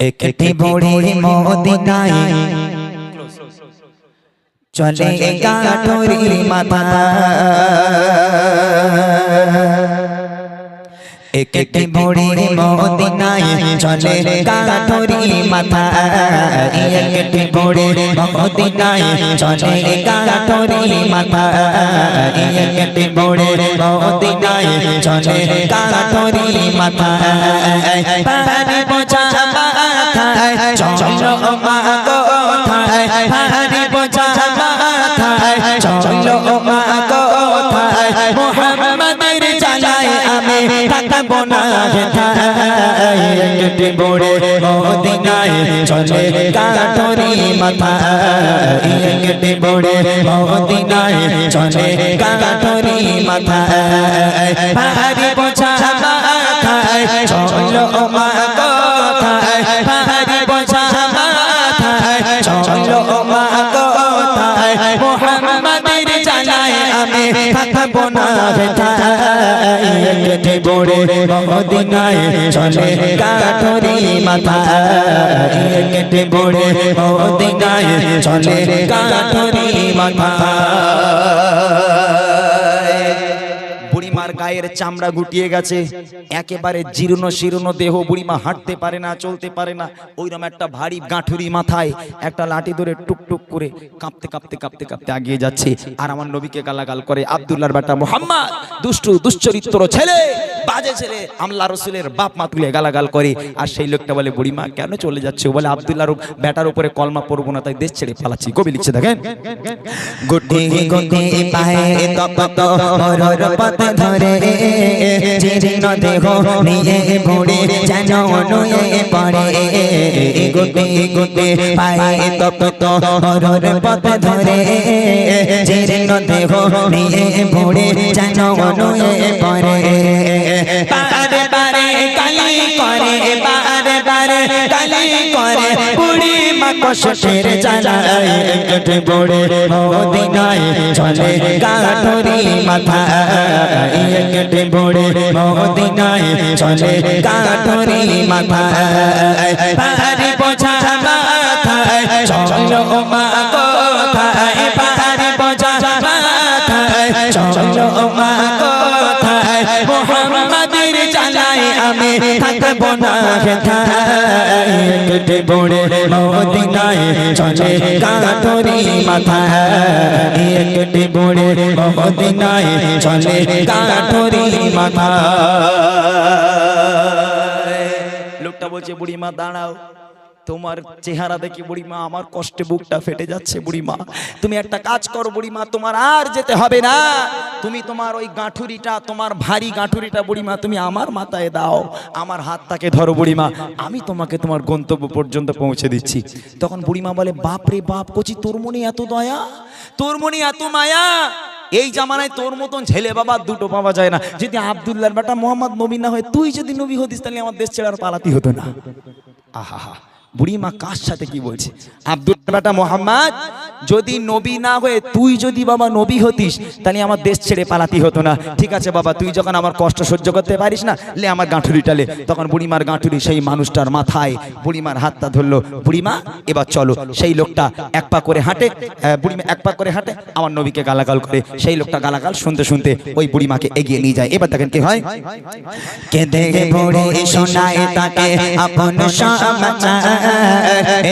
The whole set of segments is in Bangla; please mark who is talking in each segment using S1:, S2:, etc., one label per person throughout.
S1: একটি বড়ি মদিনায় চলে গাঠরি মাথা একটি বড়ি মদিনায় চলে গাঠরি মাথা একটি বড়ি মদিনায় চলে গাঠরি মাথা একটি বড়ি মদিনায় চলে গাঠরি মাথা থাকব না হেথায় বড়ে মদিনায় চলে কাঠরি মাথা একটি বড়ে মদিনায় চলে কাঠরি মাথা পারি বোঝা চলো মা মদিনায় চলে কাঠরি মাথা। কেটে বড়ে মদিনায় চলে কাঠরি মাথা। চামড়া গুটিয়ে গেছে। একেবারে জীর্ণ শীর্ণ দেহ বুড়িমা হাঁটতে পারে না, চলতে পারে না। ওইরকম একটা ভারী গাঁঠুরি মাথায় একটা লাঠি ধরে টুকটুক করে কাঁপতে কাঁপতে কাঁপতে কাঁপতে আগিয়ে যাচ্ছে। আর আমার নবীকে গালাগাল করে, আব্দুল্লাহর বেটা মোহাম্মদ, দুষ্টু, দুশ্চরিত্র ছেলে, বাজে ছেলে। আমলা রসুলের বাপ মা তুলে গালাগাল করে। আর সেই লোকটা বলে, বুড়িমা, কেন চলে যাচ্ছে? বলে আব্দুল্লাহর বেটার উপরে কলমা পড়ব না, তাই দেশ ছেড়ে পালাচ্ছি। কবি লিখছে, দেখেন। গুটি গুটি পায়ে তপত মরর ধরে জীর্ণ দেহ নিয়ে বুড়ি যেন নুয়ে পড়ে। গুটি গুটি পায়ে তপত মরর পথ ধরে। জীর্ণ দেহ নিয়ে বুড়ি যেন নুয়ে পড়ে। বারে কালি করে বারে কালি করে মা কষ্টের জ্বালায় একটু বড়ে মদিনায় চলে কাঠরি মাথা একটু বড়ে মদিনায় চলে কাঠরি মাথা ভারী বোঝা মাথায়, চলো মা থাকব না একটু বড়ে মদিনায় চলে কাঠরি মাথা একটু বড়ে মদিনায় চলে কাঠরি মাথা লোকটা বলছে, বুড়িমা, দাঁড়াও। তোমার চেহারা দেখি বুড়িমা, আমার কষ্টে বুকটা ফেটে যাচ্ছে বুড়িমা। তুমি একটা কাজ করো বুড়িমা, তোমার আর যেতে হবে না। তুমি তোমার ওই গাঁঠুরিটা, তোমার ভারী গাঁঠুরিটা বুড়িমা, তুমি আমার মাথায় দাও। আমার হাতটাকে ধরো বুড়িমা, আমি তোমাকে তোমার গন্তব্য পর্যন্ত পৌঁছে দিচ্ছি। তখন বুড়িমা বলে, বাপ রে বাপ, কচি তোর মনে এত দয়া? তোর মনে এত মায়া? এই জামানায় তোর মতন ছেলে বাবা দুটো পাওয়া যায় না। যদি আবদুল্লাহর বেটা মোহাম্মদ নবী না হয়, তুই যদি নবী হতিস, তাহলে আমার দেশ ছেড়ে আর পালাতি হতো না। আহা বুড়িমা কার সাথে কি বলছে? আব্দুল বেটা মোহাম্মদ, যদি নবী না হয়ে তুই যদি বাবা নবী হতিস, তাহলে আমার দেশ ছেড়ে পালাতি হতো না। ঠিক আছে বাবা, তুই যখন আমার কষ্ট সহ্য করতে পারিস না, লে আমার গাঁঠুরিটা লে তখন বুড়িমার গাঁঠুরি সেই মানুষটার মাথায় বুড়িমার হাতটা ধরলো। বুড়িমা, এবার চলো। সেই লোকটা এক পা করে হাঁটে বুড়িমা এক পা করে হাঁটে, আমার নবীকে গালাগাল করে। সেই লোকটা গালাগাল শুনতে শুনতে ওই বুড়িমাকে এগিয়ে নিয়ে যায়। এবার দেখেন কি হয়? কেঁদে শোনায় তাকে, আপন সমাচার।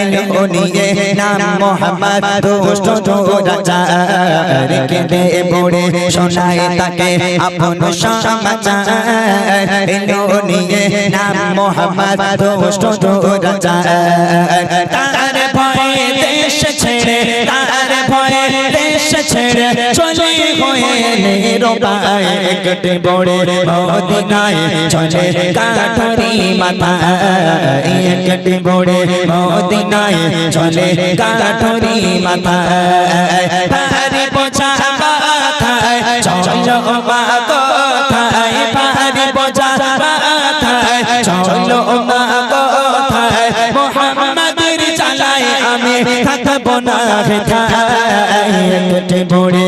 S1: এলো নিয়ে নাম মোহাম্মদ, দুষ্ট রাজার কেঁদে বুড়ি শোনায় তাকে আপন সমাচার। এলো নিয়ে নাম তার ভয়ে দেশ ছেড়ে, তার ভয়ে দেশ ছেড়ে চলে হয়ে নিরবায় একটি বড় মদিনায় চলে কাঠরি মাথা একটি বড় মদিনায় চলে কাঠরি মাথা পাহাড়ি বোঝা মাথায় চলো মা আমি থাকব না কেটে পড়ে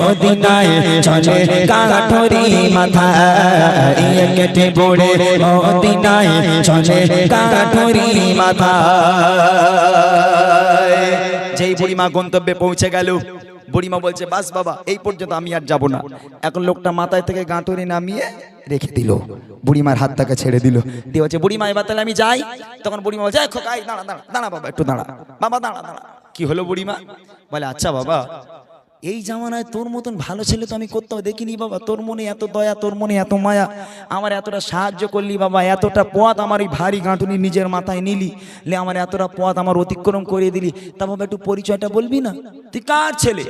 S1: মদিনায় চলে কাঠরি মাথায়। কেটে পড়ে অদিনায় চলে কাঠরি
S2: মাথায়। যেই বুড়িমা গন্তব্যে পৌঁছে গেল। বুড়িমা বলছে, বাস বাবা, এই পর্যন্ত আমি আর যাব না। এখন লোকটা মাথায় থেকে গাঁটুরি নামিয়ে রেখে দিল। বুড়িমার হাত তাকে ছেড়ে দিল। দিয়ে বলছে, বুড়িমা, এবার তাহলে আমি যাই। তখন বুড়িমা বলছে "এই দাঁড়া দাঁড়া দাঁড়া বাবা, একটু দাঁড়া, বাবা, দাঁড়া দাঁড়া। কি হলো বুড়িমা? বলে আচ্ছা বাবা এই জামানায় তোর মতন ভালো ছেলে তো আমি কোথাও দেখিনি বাবা। তোর মনে এত দয়া, তোর মনে এত মায়া। আমার এতটা সাহায্য করলি বাবা, এতটা পথ আমার এই ভারী গাঁটুনি নিজের মাথায় নিলি। লে আমার এতটা পথ আমার অতিক্রম করে দিলি। তা বাবা, একটু পরিচয়টা বলবি না? তুই কার ছেলে?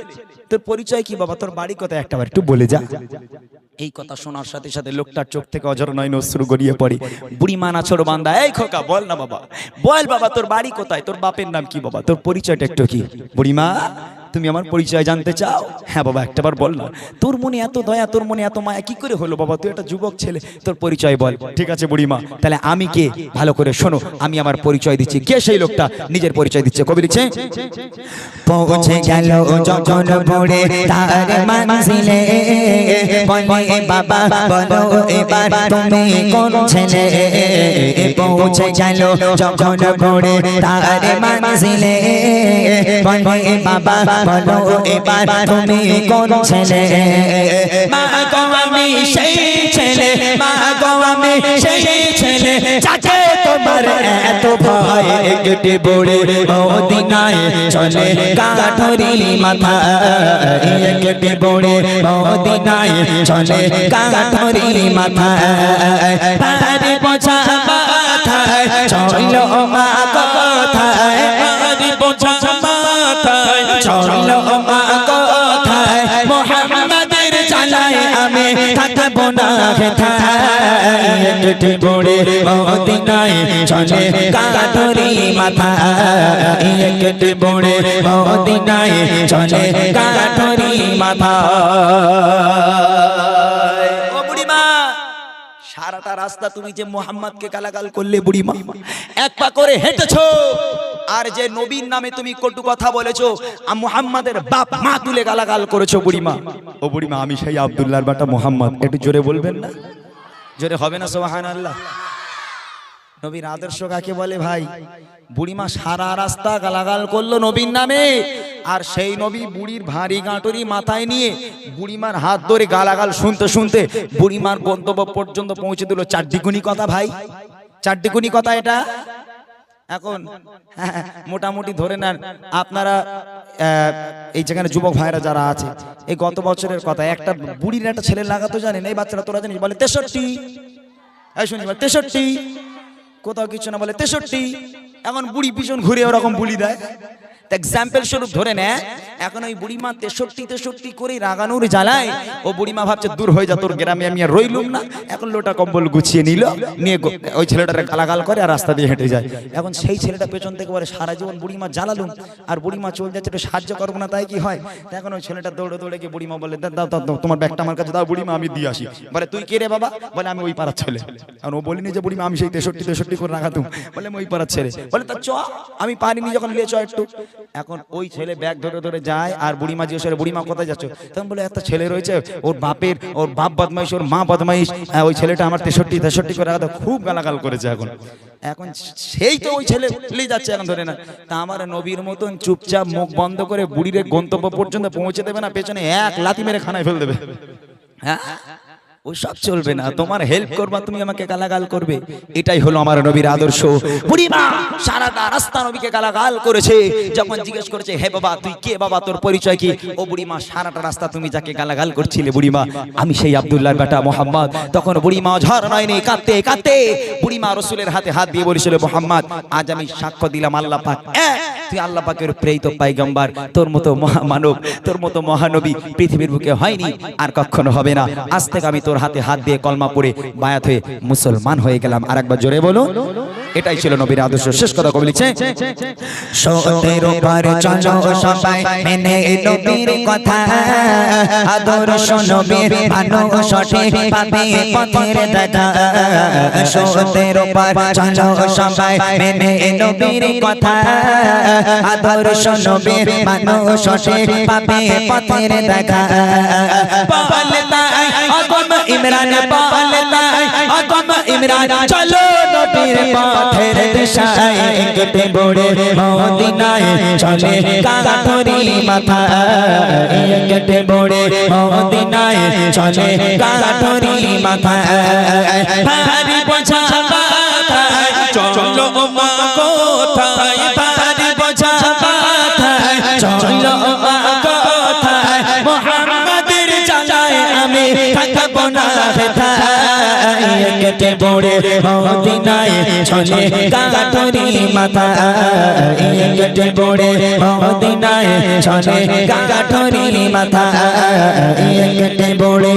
S2: তোর পরিচয় কি বাবা? তোর বাড়ি কোথায় একটা বার একটু বলে যা। এই কথা শোনার সাথে সাথে লোকটার চোখ থেকে অজর নয়ন অশ্রু গড়িয়ে পড়ে। বুড়ি মা নাছর বান্দা, এই খোকা, বল না বাবা। বল বাবা, তোর বাড়ি কোথায়? তোর বাপের নাম কি বাবা? তোর পরিচয়টা একটু কি? বুড়িমা তুমি আমার পরিচয় জানতে চাও? হ্যাঁ বাবা একটাবার বল না। তোর মনে এত দয়া, তোর মনে এত মায়া, কি করে হলো বাবা? তুই একটা যুবক ছেলে, তোর পরিচয় বল। ঠিক আছে বুড়িমা, তাহলে আমি কে? ভালো করে শোনো, আমি আমার পরিচয় দিচ্ছি। কে সেই লোকটা? নিজের পরিচয় দিচ্ছে। কবি লিখছে?
S1: পৌঁছে গেল যখন পড়ে তার মঞ্জিলে। বলে বাবা, বলো এবার তুমি কোন ছেলে? পৌঁছে গেল যখন পড়ে তার মঞ্জিলে। বলে বাবা বলো এবার তুমি কোন ছেলে? মা গো আমি সেই ছেলে, মা গো আমি সেই ছেলে। যাকে তোমার এত ভয় কেটে পড়ে মদিনায় চলে কাঠরি মাথা কেটে পড়ে মদিনায় চলে কাঠরি মাথা তারে বোঝা মাথায়, চলো মা কথায় চলো মা কথায় মোহাম্মদের চালায় আমি থাকব না
S2: সারাটা রাস্তা তুমি যে মোহাম্মদকে গালাগাল করলে বুড়িমা, এক পা করে হেঁটেছো। আর যে নবীর নামে তুমি কটু কথা বলেছ আর মোহাম্মদের বাপ মা তুলে গালাগাল করেছ বুড়িমা। ও বুড়িমা আমি সেই আব্দুল্লাহর বাটা মোহাম্মদ। একটু জোরে বলবেন না? জোরে হবে না সোহান আল্লাহ নবীর আদর্শ কাকে বলে ভাই? বুড়িমা সারা রাস্তা গালাগাল করল নবীর নামে আর সেই নবী বুড়ির ভারী গাঁটরি মাথায় নিয়ে বুড়িমার হাত ধরে গালাগাল শুনতে শুনতে বুড়িমার গন্তব্য পর্যন্ত পৌঁছে দিল। চারটিকুনি কথা ভাই। চারটিকুনি কথা এটা। এখন মোটামুটি ধরে নেন, আপনারা এই যেখানে যুবক ভাইরা যারা আছে, এই গত বছরের কথা, একটা বুড়ির একটা ছেলে লাগাতো জানেন, এই বাচ্চারা তোরা জানিস? বলে, তেষট্টি। শুনি বলে, তেষট্টি। কোথাও কিছু না, বলে, তেষট্টি। এখন বুড়ি পিছন ঘুরে ওরকম বুলি দেয়। এক্সাম্পল স্বরূপ ধরে নেয় এখন ওই বুড়িমা তেষট্টি তেষট্টি করে রাগানোর জ্বালায়। ও বুড়িমা ভাবছে দূর হয়ে যা তোর গ্রামে আমি আর রইলুম না। এখন লোটা কম্বল গুছিয়ে নিল নিয়ে ওই ছেলেটার গালাগাল করে আর রাস্তা দিয়ে হেঁটে যায়। এখন সেই ছেলেটা পেছন থেকে বলে সারা জীবন বুড়িমা জ্বালালুম আর বুড়িমা চলে যাচ্ছে একটু সাহায্য করব না তাই কি হয়? এখন ওই ছেলেটা দৌড়ে দৌড়ে গিয়ে বুড়িমা বলে "দাও, দাও তোমার ব্যাগটা আমার কাছে দাও বুড়িমা আমি দিয়ে আসি। বলে তুই কে রে বাবা? বলে আমি ওই পাড়ার ছেলে। আর ও বলিনি যে বুড়িমা আমি সেই তেষট্টি তেষট্টি করে রাখাতুম বলে আমি ওই পাড়ার ছেলে। বলে তা চ আমি পারিনি যখন লিয়ে চ একটু। এখন ওই ছেলে ব্যাগ ধরে ধরে যায় আর বুড়িমা জিজ্ঞেস করে বুড়িমা কোথায় যাচ্ছ? তখন বলে একটা ছেলে রয়েছে ওর বাপের ওর বাপ বদমাইশ ওর মা বদমাইশ হ্যাঁ, ওই ছেলেটা আমার তেষট্টি তেষট্টি করে রাখা খুব গালাগাল করেছে এখন। এখন সেই তো ওই ছেলে নিয়ে যাচ্ছে এখন ধরে না। তা আমার নবীর মতন চুপচাপ মুখ বন্ধ করে বুড়ির গন্তব্য পর্যন্ত পৌঁছে দেবে না পেছনে এক লাথি মেরে খানায় ফেল দেবে। হ্যাঁ? ওই সব চলবে না। তোমার হেল্প করবা তুমি আমাকে গালাগাল করবে। এটাই হলো আমার নবীর আদর্শ। বুড়িমা সারাটা রাস্তা নবীকে গালাগাল করেছে। যখন জিজ্ঞেস করেছে হে বাবা তুই কে বাবা? তোর পরিচয় কি? ও বুড়িমা সারাটা রাস্তা তুমি যাকে গালাগাল করছিলে বুড়িমা আমি সেই আব্দুল্লাহর বেটা মোহাম্মদ। তখন বুড়িমা ঝড় নয়নি কাঁদতে কাঁদতে বুড়িমা রসুলের হাতে হাত দিয়ে বলেছিল মোহাম্মদ আজ আমি সাক্ষ্য দিলাম আল্লাহ পাক। এক, তুই আল্লাহ পাকের প্রেরিত পাইগম্বার, তোর মতো মহামানব, তোর মতো মহানবী পৃথিবীর বুকে হয়নি আর কখনো হবে না। আজ থেকে আমি তোর হাতে হাত দিয়ে কলমা পড়ে বায়াত হয়ে মুসলমান হয়ে গেলাম। আর একবার জোরে বলো এটাই ছিল নবীর আদর্শ। শেষ কথা কবি লিখছে,
S1: সতের উপর চলো সবাই মেনে নবীর কথা। আদর্শ নবীর ভালো সঠিক পাবে পথের দেখা। সতের উপর চলো সবাই মেনে নবীর কথা। আদর্শ নবীর ভালো সঠিক পাবে পথের পালতা আগম ইমরান পালতা ইমরান। চলো পথের দিশায় কেটে বড়ে মদিনায় চলে কাঠরি মাথা। কেটে বড়ে মদিনায় চলে কাঠরি মাথা। ভারী বোঝা চলো মা কোথায়? ভারী বোঝা চলো মা কোথায়? মোহাম্মদের জানায় আমি থাকব না বড়ে মদিনায় চলে কাঠরি মাথা কেটে বড়ে মদিনায় চলে কাঠরি মাথা কেটে বড়ে